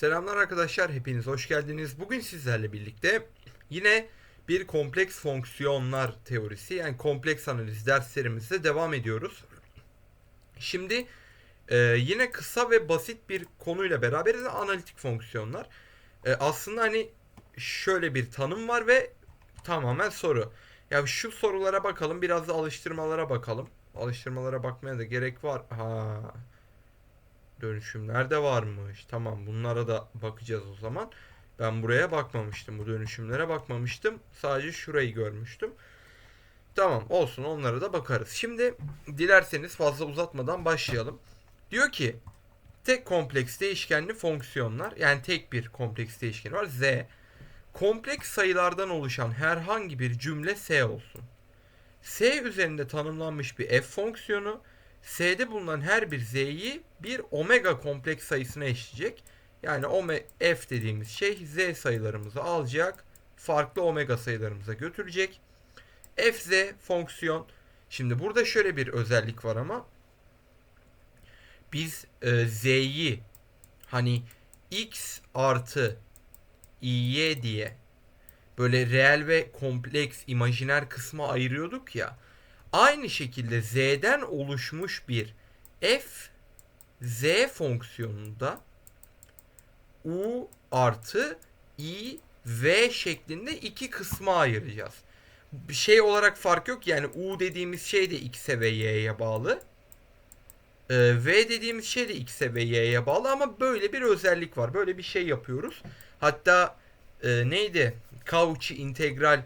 Selamlar arkadaşlar, hepiniz hoş geldiniz. Bugün sizlerle birlikte yine bir kompleks fonksiyonlar teorisi yani kompleks analiz derslerimizde devam ediyoruz. Şimdi e, yine kısa ve basit bir konuyla beraberiz analitik fonksiyonlar. E, aslında hani şöyle bir tanım var ve tamamen soru. Ya şu sorulara bakalım, biraz da alıştırmalara bakalım. Alıştırmalara bakmaya da gerek var. Ha, dönüşümler de varmış. Tamam bunlara da bakacağız o zaman. Ben buraya bakmamıştım. Bu dönüşümlere bakmamıştım. Sadece şurayı görmüştüm. Tamam olsun onlara da bakarız. Şimdi dilerseniz fazla uzatmadan başlayalım. Diyor ki tek kompleks değişkenli fonksiyonlar yani tek bir kompleks değişkeni var z. Kompleks sayılardan oluşan herhangi bir cümle s olsun. S üzerinde tanımlanmış bir f fonksiyonu S'de bulunan her bir Z'yi bir omega kompleks sayısına eşleyecek. Yani ome f dediğimiz şey Z sayılarımızı alacak. Farklı omega sayılarımıza götürecek. fz fonksiyon. Şimdi burada şöyle bir özellik var ama biz e, z'yi hani x artı iy diye böyle reel ve kompleks imajiner kısma ayırıyorduk ya. Aynı şekilde z'den oluşmuş bir f z fonksiyonunda u artı i v şeklinde iki kısma ayıracağız. Bir şey olarak fark yok yani u dediğimiz şey de x'e ve y'ye bağlı. Ee, v dediğimiz şey de x'e ve y'ye bağlı ama böyle bir özellik var. Böyle bir şey yapıyoruz. Hatta e, neydi? Cauchy integral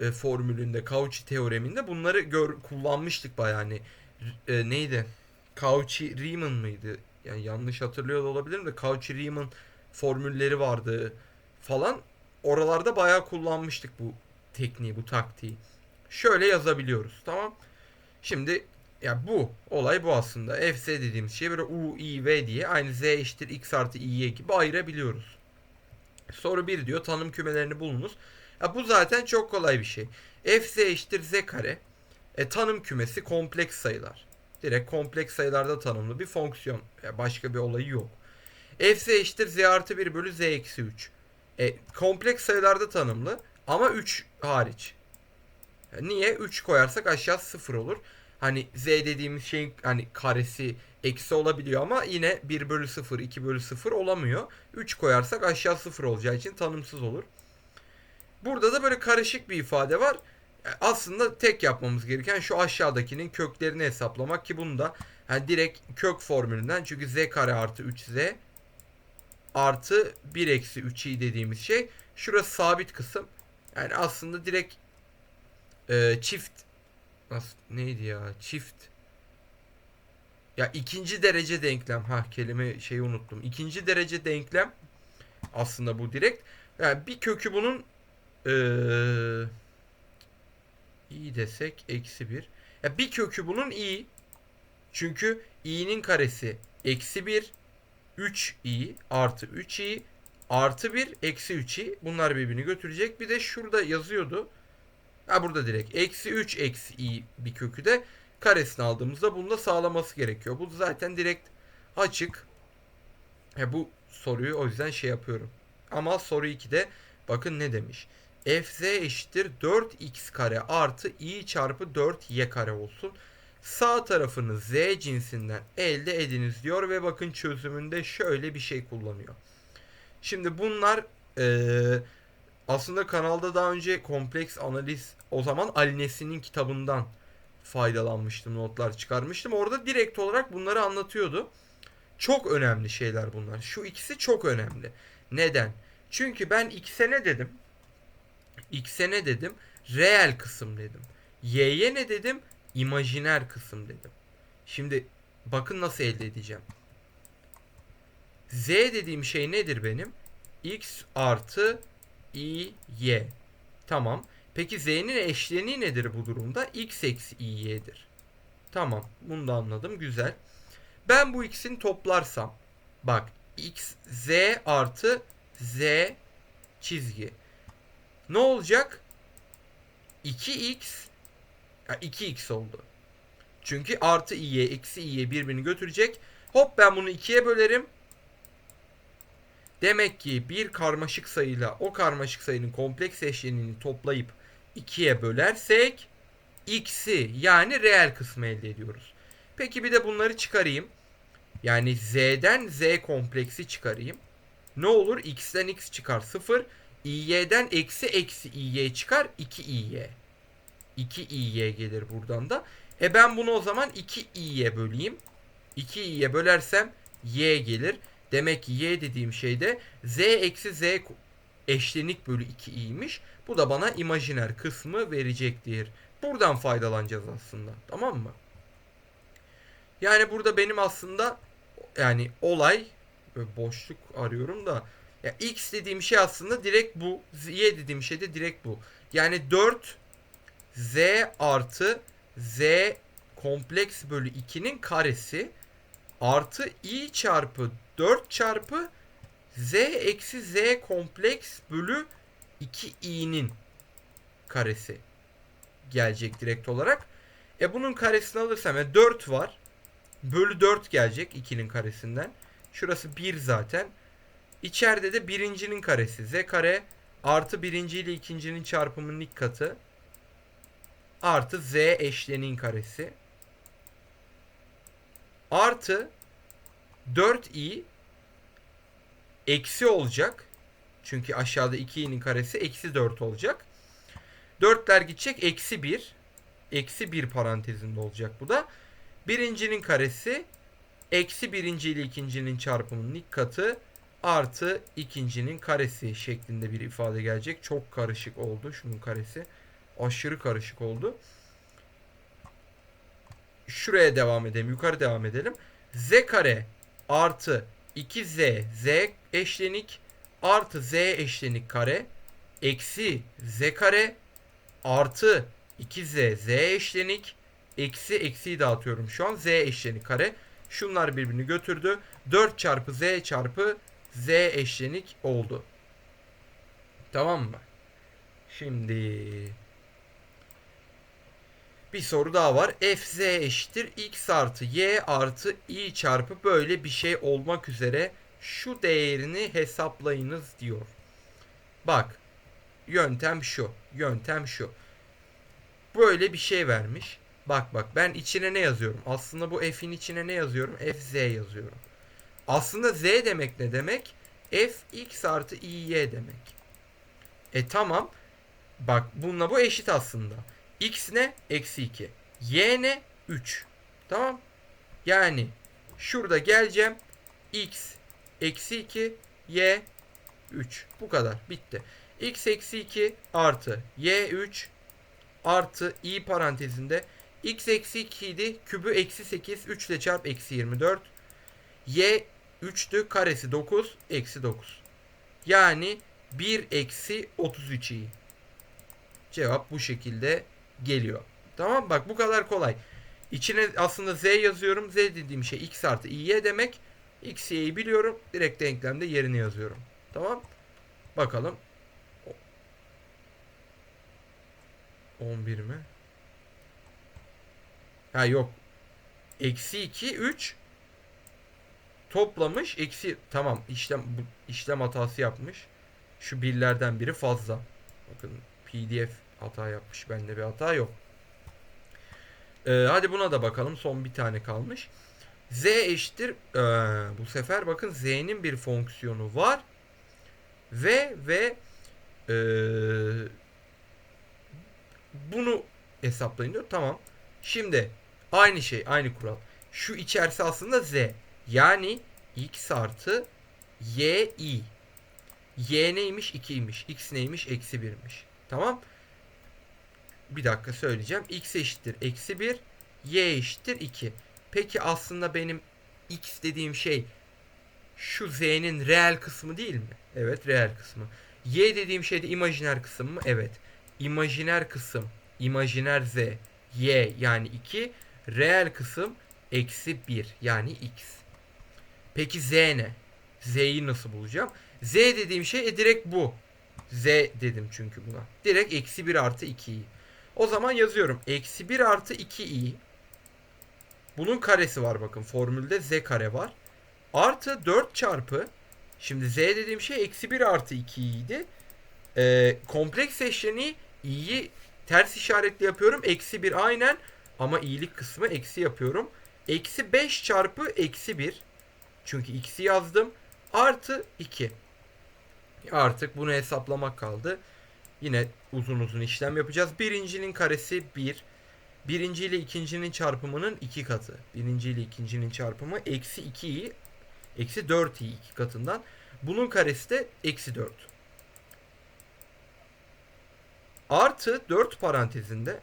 e, formülünde, Cauchy teoreminde bunları gör, kullanmıştık bayağı hani e, neydi? Cauchy-Riemann mıydı? Yani yanlış hatırlıyor da olabilirim de Cauchy-Riemann formülleri vardı falan. Oralarda bayağı kullanmıştık bu tekniği, bu taktiği. Şöyle yazabiliyoruz, tamam? Şimdi ya bu olay bu aslında. fz dediğimiz şey böyle u, i, v diye aynı z eşittir x artı i'ye gibi ayırabiliyoruz. Soru 1 diyor tanım kümelerini bulunuz. Ya bu zaten çok kolay bir şey. f z eşittir z kare. E, tanım kümesi kompleks sayılar. Direkt kompleks sayılarda tanımlı bir fonksiyon. Ya başka bir olayı yok. f z eşittir z artı 1 bölü z eksi 3. E, kompleks sayılarda tanımlı ama 3 hariç. Niye? 3 koyarsak aşağı 0 olur. Hani z dediğimiz şeyin hani karesi eksi olabiliyor ama yine 1 bölü 0, 2 bölü 0 olamıyor. 3 koyarsak aşağı 0 olacağı için tanımsız olur. Burada da böyle karışık bir ifade var. E, aslında tek yapmamız gereken şu aşağıdakinin köklerini hesaplamak ki bunu da yani direkt kök formülünden çünkü z kare artı 3z artı 1 eksi 3i dediğimiz şey şurası sabit kısım. Yani aslında direkt e, çift nasıl neydi ya çift ya ikinci derece denklem ha kelime şeyi unuttum. İkinci derece denklem aslında bu direkt. Yani bir kökü bunun ee, i desek eksi 1. Ya bir kökü bunun i. Çünkü i'nin karesi eksi 1 3i artı 3i artı 1 eksi 3i. Bunlar birbirini götürecek. Bir de şurada yazıyordu. Ha burada direkt eksi 3 eksi i bir kökü de karesini aldığımızda bunu da sağlaması gerekiyor. Bu zaten direkt açık. He, bu soruyu o yüzden şey yapıyorum. Ama soru 2'de bakın ne demiş fz eşittir 4x kare artı i çarpı 4y kare olsun. Sağ tarafını z cinsinden elde ediniz diyor ve bakın çözümünde şöyle bir şey kullanıyor. Şimdi bunlar ee, aslında kanalda daha önce kompleks analiz o zaman Alinesinin kitabından faydalanmıştım notlar çıkarmıştım. Orada direkt olarak bunları anlatıyordu. Çok önemli şeyler bunlar. Şu ikisi çok önemli. Neden? Çünkü ben x'e ne dedim? X'e ne dedim? Reel kısım dedim. Y'ye ne dedim? İmajiner kısım dedim. Şimdi bakın nasıl elde edeceğim. Z dediğim şey nedir benim? X artı i y. Tamam. Peki z'nin eşleniği nedir bu durumda? x eksi i y'dir. Tamam. Bunu da anladım. Güzel. Ben bu x'in toplarsam bak x z artı z çizgi ne olacak? 2x 2x oldu. Çünkü artı i'ye eksi i'ye birbirini götürecek. Hop ben bunu 2'ye bölerim. Demek ki bir karmaşık sayıyla o karmaşık sayının kompleks eşleniğini toplayıp 2'ye bölersek x'i yani reel kısmı elde ediyoruz. Peki bir de bunları çıkarayım. Yani z'den z kompleksi çıkarayım. Ne olur? x'ten x çıkar 0. i'y'den eksi eksi i'y çıkar 2i'y. 2i'y gelir buradan da. E ben bunu o zaman 2i'ye böleyim. 2i'ye bölersem y gelir. Demek ki y dediğim şey de z eksi z eşlenik bölü 2i'ymiş. Bu da bana imajiner kısmı verecektir. Buradan faydalanacağız aslında. Tamam mı? Yani burada benim aslında yani olay boşluk arıyorum da ya x dediğim şey aslında direkt bu. Y dediğim şey de direkt bu. Yani 4 z artı z kompleks bölü 2'nin karesi artı i çarpı 4 çarpı z eksi z kompleks bölü 2i'nin karesi gelecek direkt olarak. E bunun karesini alırsam ya 4 var. Bölü 4 gelecek 2'nin karesinden. Şurası 1 zaten. İçeride de birincinin karesi. Z kare artı birinci ile ikincinin çarpımının ilk katı. Artı Z eşlenin karesi. Artı 4i eksi olacak. Çünkü aşağıda 2i'nin karesi eksi 4 olacak. 4'ler gidecek eksi 1. Eksi 1 parantezinde olacak bu da. Birincinin karesi eksi birinci ile ikincinin çarpımının ilk katı artı ikincinin karesi şeklinde bir ifade gelecek. Çok karışık oldu şunun karesi. Aşırı karışık oldu. Şuraya devam edelim. Yukarı devam edelim. Z kare artı 2z z eşlenik artı z eşlenik kare eksi z kare artı 2z z eşlenik eksi eksiyi dağıtıyorum şu an z eşlenik kare. Şunlar birbirini götürdü. 4 çarpı z çarpı z eşlenik oldu. Tamam mı? Şimdi bir soru daha var. fz eşittir x artı y artı i çarpı böyle bir şey olmak üzere şu değerini hesaplayınız diyor. Bak yöntem şu. Yöntem şu. Böyle bir şey vermiş. Bak bak ben içine ne yazıyorum? Aslında bu f'in içine ne yazıyorum? fz yazıyorum. Aslında z demek ne demek? f x artı i y demek. E tamam. Bak bununla bu eşit aslında. X ne? Eksi 2. Y ne? 3. Tamam. Yani şurada geleceğim. X eksi 2. Y 3. Bu kadar. Bitti. X eksi 2 artı Y 3 artı i parantezinde x eksi 2 idi. Kübü eksi 8. 3 ile çarp eksi 24. Y 3'tü. Karesi 9. Eksi 9. Yani 1 eksi 33 i. Cevap bu şekilde geliyor. Tamam bak bu kadar kolay. İçine aslında z yazıyorum. Z dediğim şey x artı y demek. X y'yi biliyorum. Direkt denklemde yerini yazıyorum. Tamam. Bakalım. 11 mi? Ha yok. Eksi 2 3 toplamış. Eksi tamam işlem bu işlem hatası yapmış. Şu birlerden biri fazla. Bakın PDF hata yapmış. Bende bir hata yok. Ee, hadi buna da bakalım. Son bir tane kalmış. Z eşittir. Ee, bu sefer bakın Z'nin bir fonksiyonu var. Ve ve ee, bunu hesaplayın diyor. Tamam. Şimdi aynı şey, aynı kural. Şu içerisi aslında Z. Yani x artı y i. Y neymiş? 2'ymiş. X neymiş? Eksi 1'miş. Tamam. Bir dakika söyleyeceğim. X eşittir. Eksi 1. Y eşittir 2. Peki aslında benim X dediğim şey şu Z'nin reel kısmı değil mi? Evet reel kısmı. Y dediğim şey de imajiner kısım mı? Evet. İmajiner kısım. imajiner Z. Y yani 2. Reel kısım eksi 1 yani X. Peki Z ne? Z'yi nasıl bulacağım? Z dediğim şey e, direkt bu. Z dedim çünkü buna. Direkt eksi 1 artı 2'yi. O zaman yazıyorum. Eksi 1 artı 2i. Bunun karesi var bakın. Formülde z kare var. Artı 4 çarpı Şimdi z dediğim şey eksi 1 artı 2 idi. Ee, kompleks eşleniği i'yi ters işaretli yapıyorum. Eksi 1 aynen ama iyilik kısmı eksi yapıyorum. Eksi 5 çarpı eksi 1. Çünkü x'i yazdım. Artı 2. Artık bunu hesaplamak kaldı. Yine uzun uzun işlem yapacağız. Birincinin karesi 1. Birinci ile ikincinin çarpımının 2 katı. Birinci ile ikincinin çarpımı eksi 2'yi eksi 4'i 2 katından. Bunun karesi de eksi 4. Artı 4 parantezinde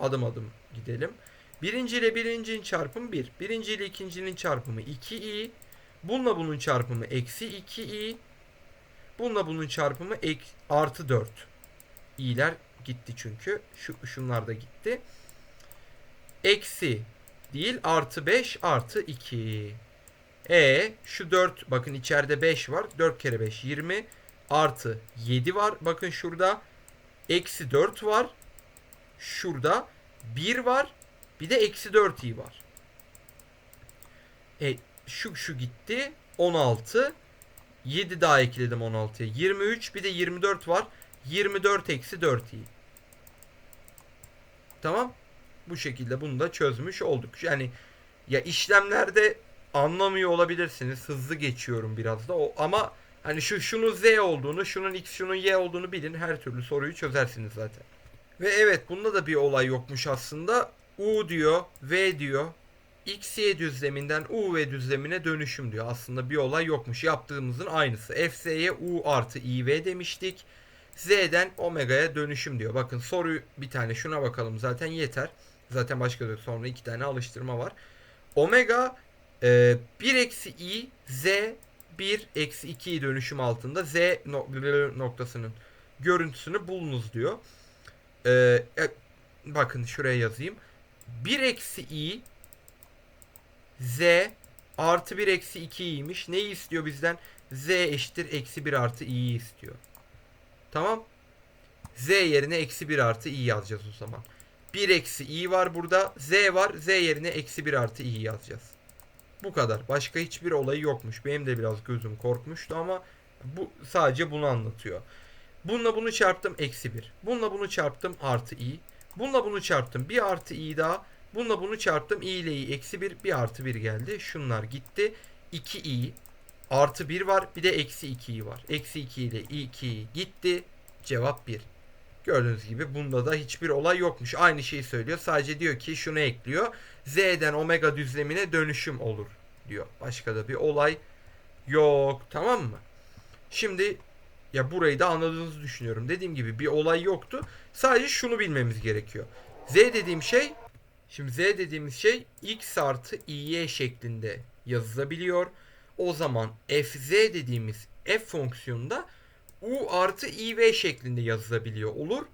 adım adım gidelim. Birinci ile birincinin çarpımı 1. Birinci ile ikincinin çarpımı 2i. Bununla bunun çarpımı eksi 2i. Bununla bunun çarpımı ek, artı 4. i'ler gitti çünkü. Şu, şunlar da gitti. Eksi değil artı 5 artı 2. E şu 4 bakın içeride 5 var. 4 kere 5 20 artı 7 var. Bakın şurada eksi 4 var. Şurada 1 var. Bir de eksi 4 i var. E, şu şu gitti. 16. 7 daha ekledim 16'ya. 23 bir de 24 var. 24 eksi 4 i. Tamam. Bu şekilde bunu da çözmüş olduk. Yani ya işlemlerde anlamıyor olabilirsiniz. Hızlı geçiyorum biraz da. O, ama hani şu şunun z olduğunu, şunun x, şunun y olduğunu bilin. Her türlü soruyu çözersiniz zaten. Ve evet bunda da bir olay yokmuş aslında. U diyor, V diyor. X, Y düzleminden U ve düzlemine dönüşüm diyor. Aslında bir olay yokmuş. Yaptığımızın aynısı. FZ'ye U artı IV demiştik. Z'den Omega'ya dönüşüm diyor. Bakın soruyu bir tane şuna bakalım zaten yeter. Zaten başka yok. Sonra iki tane alıştırma var. Omega e, 1 eksi i z 1 eksi 2 dönüşüm altında z no- noktasının görüntüsünü bulunuz diyor. E, e, bakın şuraya yazayım. 1 eksi i z artı 1 eksi 2'ymiş. Neyi istiyor bizden? z eşittir eksi 1 artı i'yi istiyor. Tamam. z yerine eksi 1 artı i yazacağız o zaman. 1 eksi i var burada. z var. z yerine eksi 1 artı i yazacağız. Bu kadar. Başka hiçbir olayı yokmuş. Benim de biraz gözüm korkmuştu ama bu sadece bunu anlatıyor. Bununla bunu çarptım eksi 1. Bununla bunu çarptım artı i. Bununla bunu çarptım bir artı i daha. Bununla bunu çarptım i ile i eksi 1 bir artı 1 geldi. Şunlar gitti. 2 i artı 1 var bir de eksi 2 i var. Eksi 2 ile 2 gitti. Cevap 1. Gördüğünüz gibi bunda da hiçbir olay yokmuş. Aynı şeyi söylüyor. Sadece diyor ki şunu ekliyor. Z'den omega düzlemine dönüşüm olur diyor. Başka da bir olay yok. Tamam mı? Şimdi ya burayı da anladığınızı düşünüyorum. Dediğim gibi bir olay yoktu. Sadece şunu bilmemiz gerekiyor. Z dediğim şey şimdi Z dediğimiz şey x artı iy şeklinde yazılabiliyor. O zaman fz dediğimiz f fonksiyonunda u artı iv şeklinde yazılabiliyor olur.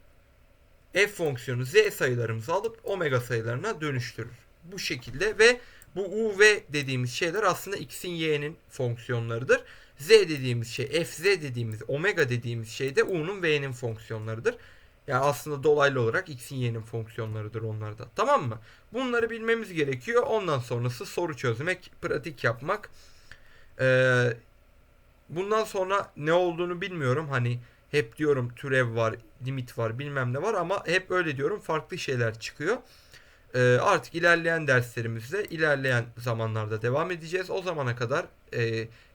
F fonksiyonu z sayılarımızı alıp omega sayılarına dönüştürür. Bu şekilde ve bu u v dediğimiz şeyler aslında x'in y'nin fonksiyonlarıdır. Z dediğimiz şey, fz dediğimiz, omega dediğimiz şey de u'nun v'nin fonksiyonlarıdır. Yani aslında dolaylı olarak x'in y'nin fonksiyonlarıdır onlar da. Tamam mı? Bunları bilmemiz gerekiyor. Ondan sonrası soru çözmek, pratik yapmak. Ee, bundan sonra ne olduğunu bilmiyorum. Hani hep diyorum türev var, limit var, bilmem ne var ama hep öyle diyorum. Farklı şeyler çıkıyor. Ee, artık ilerleyen derslerimizde ilerleyen zamanlarda devam edeceğiz. O zamana kadar e,